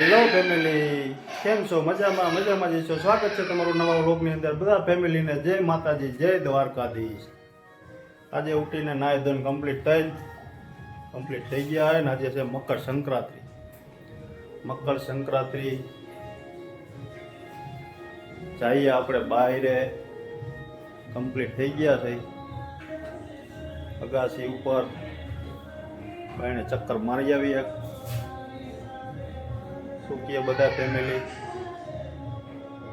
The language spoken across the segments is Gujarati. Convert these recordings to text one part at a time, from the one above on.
હેલો ફેમિલી કેમ છો? મજામાં? મજામાં જઈશો સ્વાગત છે તમારું નવા વ્લોગની અંદર. બધા ફેમિલીને જય માતાજી, જય દ્વારકાધીશ. આજે ઉઠીને નાય ધન કમ્પ્લીટ થઈ કમ્પ્લીટ થઈ ગયા હોય ને આજે છે મકર સંક્રાંતિ. મકર સંક્રાંતિ જઈએ આપણે બહારે કમ્પ્લીટ થઈ ગયા છે. અગાસી ઉપર એને ચક્કર મારી આવી એક શું કહે બધા ફેમિલી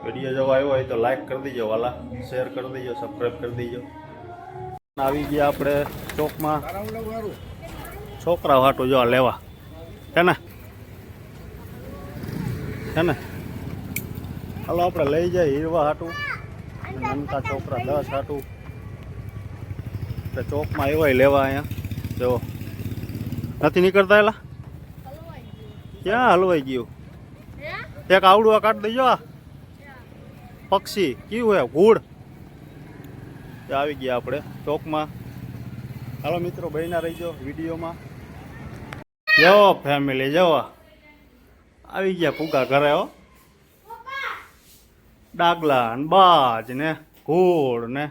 વીડિયો જો આવ્યો હોય તો લાઈક કરી દેજો વાલા શેર કરી દેજો સબસ્ક્રાઈબ કરી દેજો. આવી ગયા આપણે ચોકમાં. છોકરા વાટો જો લેવા. હે ને? હે ને? હાલો, આપણે લઈ જાય હીરવા હાટું. નમતા છોકરા દસ હાટું. એટલે ચોકમાં એવાય લેવા અહીંયા. જો. નથી નીકળતા એલા? ક્યાં હલવાઈ ગયું? એક આવડું કાઢ દેજો પક્ષી, કયું હે? ઘૂડ આવી ગયા આપણે ચોકમાં. હાલો મિત્રો, બહીના રહીજો વિડીયોમાં. જો ફેમિલી જવો આવી ગયા ફૂગા ઘરે હો. ડાગલા ને બાજ ને ઘોડ ને.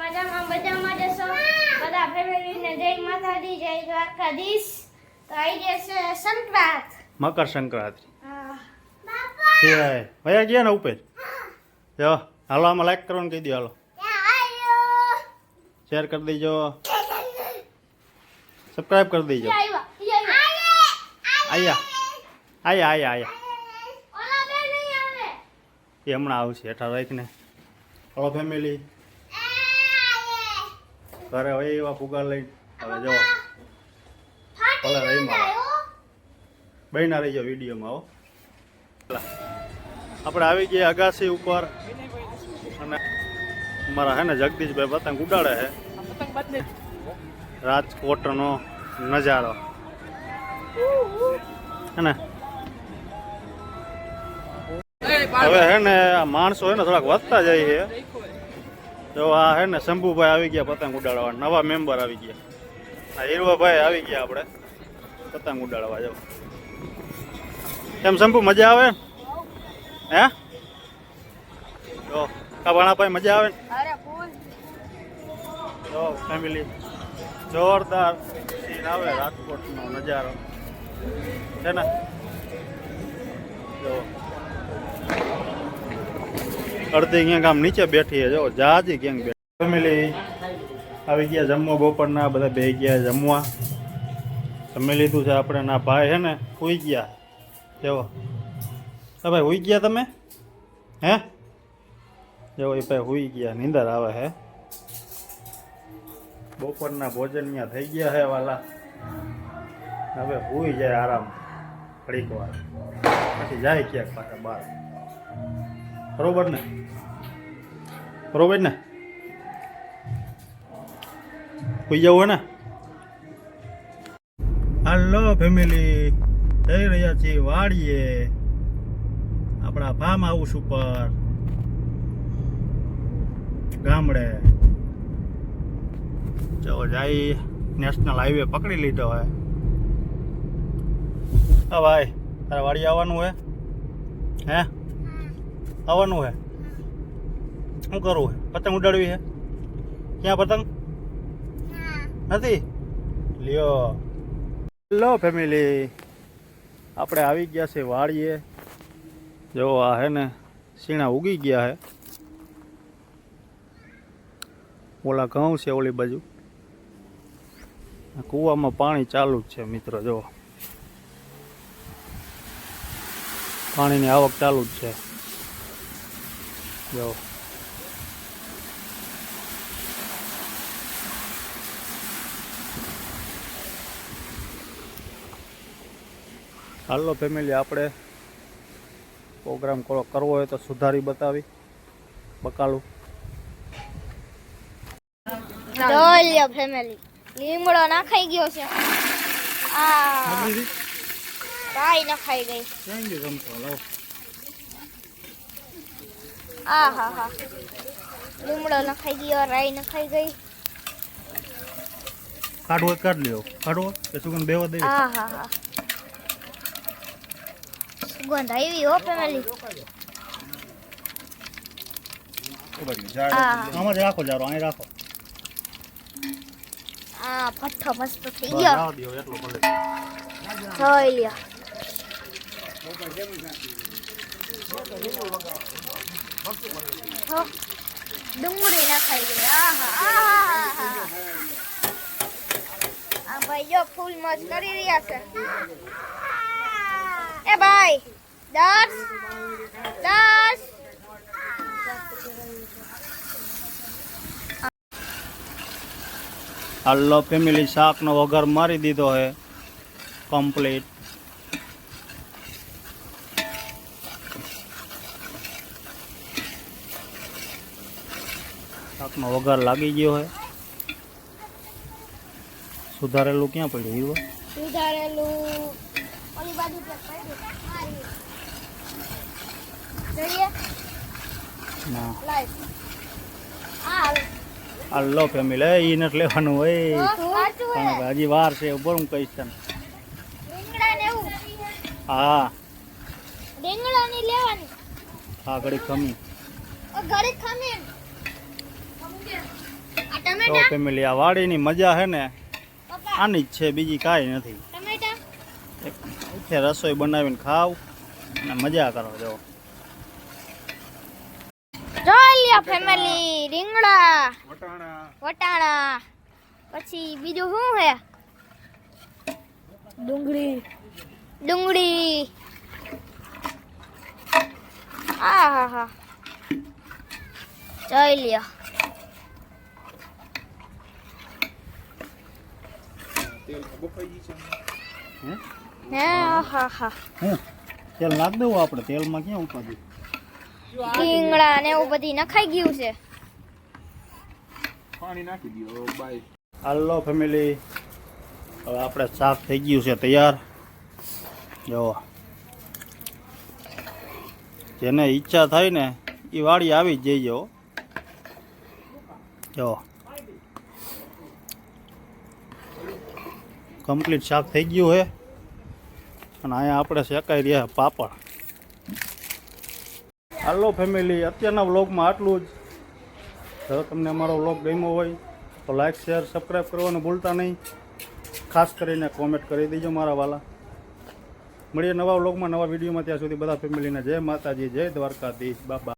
મજામાં? મજામાં જશો બધા ફેમિલીને જય માતાજી, જય દ્વારકાધીશ. તો આવી જશે સંક્રાંત. મકર સંક્રાંતિ. ભયા ગયા ને ઉપર? જો હાલો આમાં લાઈક કરવાનું કહી દો હાલો. શેર કરી દેજો. સબસ્ક્રાઈબ કરી દેજો. આયા. આયા આયા આયા. એ હમણાં આવશે હેઠા રાખીને. હલો ફેમિલી ઘરે હોય એવા ફુગા લઈને. હવે જો. ઓલા રહી. બહીના રહીજો વિડીયોમાં, હો. આપણે આવી ગયા અગાસી ઉપર. અને અમારા હે ને જગદીશભાઈ પતંગ ઉડાડે છે. રાજકોટનો નજારો. હે ને? હવે હે ને માણસો હે ને થોડાક વધતા જાય છે. તો આ હે ને શંભુભાઈ આવી ગયા પતંગ ઉડાડવા. નવા મેમ્બર આવી ગયા. આ હીરવાભાઈ આવી ગયા આપણે. પતંગ ઉડાડવા જાવ કેમ શંભુ મજા આવે? હે? જો પાસે મજા આવે? તો જો ફેમિલી જોરદાર સીન આવે રાજકોટનો નજારો. છે ને? જો. અડધી ક્યાંક આમ નીચે બેઠી છે જો જાજી ક્યાંક બેઠી ફેમિલી આવી ગયા જમવા બપોરના બધા બે ગયા જમવા. જમી લીધું છે આપણે ના ભાઈ છે ને સુઈ ગયા. જેવો હા ભાઈ હોઈ ગયા તમે? હે? જેવો એ ભાઈ સુઈ ગયા, નીંદર આવે હે? બપોરના ભોજન ત્યાં થઈ ગયા હે વાલા. હવે સુઈ જાય આરામ ઘડીક વાર. પછી જાય ક્યાંક પાછા બહાર. બરોબર ને? બરોબર ને? સુઈ જવું હે ને? Hello family. જઈ રહ્યા છીએ વાડીએ. આપણા ફાર્મ હાઉસ ઉપર. ગામડે. જો જાય નેશનલ હાઈવે પકડી લીધો હે. હા ભાઈ તારે વાડી આવવાનું હે? હે? આવવાનું હે? શું કરવું હે? પતંગ ઉડાડવી હે? ક્યાં પતંગ? નથી? લ્યો. Hello family. આપણે આવી ગયા છે વાડીએ. જો આ હે ને સીણા ઉગી ગયા હે. ઓલા ઘઉં છે ઓલી બાજુ. કૂવામાં પાણી ચાલુ જ છે મિત્રો, જો. પાણીની આવક ચાલુ જ છે. જો. હાલો ફેમિલી આપણે પ્રોગ્રામ કરો કરવો હોય તો સુધારી બતાવી. બકાલું. જોઈ ફેમિલી લીમડો નાખાઈ ગયો છે. આ કાઈ નખાઈ ગઈ. ક્યાં ગયો ચમચો લાવો આ હા હા. લીમડો નખાઈ ગયો રાઈ નખાઈ ગઈ. કાઢવો કાઢ લ્યો. કાઢવો કે સુગંધ બેવા દે? આ હા હા. સુગંધ આવી હો ફેમિલી. આમાં રાખો જારો અહીં રાખો. આ પઠ્ઠો મસ્ત થઈ ગયો. આવા દ્યો એટલો ભલે જોઈ લ્યો. ડુંગળી નખાઈ ગઈ. આહા આહા આ ભાઈ જો ફૂલ મોજ કરી રહ્યા છે. એ ભાઈ દસ દસ હાલો ફેમિલી શાકનો વઘાર મારી દીધો હે કમ્પ્લીટ શાકનો વઘાર લાગી ગયો હે સુધારેલું ક્યાં પડ્યું હીરવા સુધારેલું ઓલી બાજુ હાલો. ફેમિલી એ નથી લેવાનું હોય હજી વાર છે ઉપર હું કહીશ તને. ને હા. હા ઘડી ખમી. તો ફેમિલી આ વાડીની મજા હે ને? આની જ છે બીજી કાંઈ નથી. છે રસોઈ બનાવીને ખાવ અને મજા કરો જો. જોઈ લ્યો ફેમિલી રીંગણા વટાણા. પછી બીજું શું હે ડુંગળી. ડુંગળી. આ હા હા. જોઈ લ્યો. હે? હે હા હા હું તેલ નાખ દઉં આપણે તેલમાં ક્યાં ઉપાડી રીંગણા ને એવું બધી નખાઈ ગયું છે. Hello family. હવે આપણે શાક થઈ ગયું છે તૈયાર. જો. જેને ઈચ્છા થાય ને એ વાડી આવી જ જઈજો. જો. કમ્પ્લીટ શાક થઈ ગયું છે. અને અહીંયા આપણે શેકાઈ રહ્યા પાપડ. હાલો ફેમિલી અત્યારના વ્લોગમાં આટલું જ. જો તમને અમારો વ્લોગ ગમ્યો હોય તો લાઈક શેર સબસ્ક્રાઈબ કરવાનું ભૂલતા નહીં. ખાસ કરીને કોમેન્ટ કરી દેજો મારા વાલા. મળીએ નવા વ્લોગમાં નવા વિડીયોમાં ત્યાં સુધી બધા ફેમિલીને જય માતાજી, જય દ્વારકાધીશ. બાબા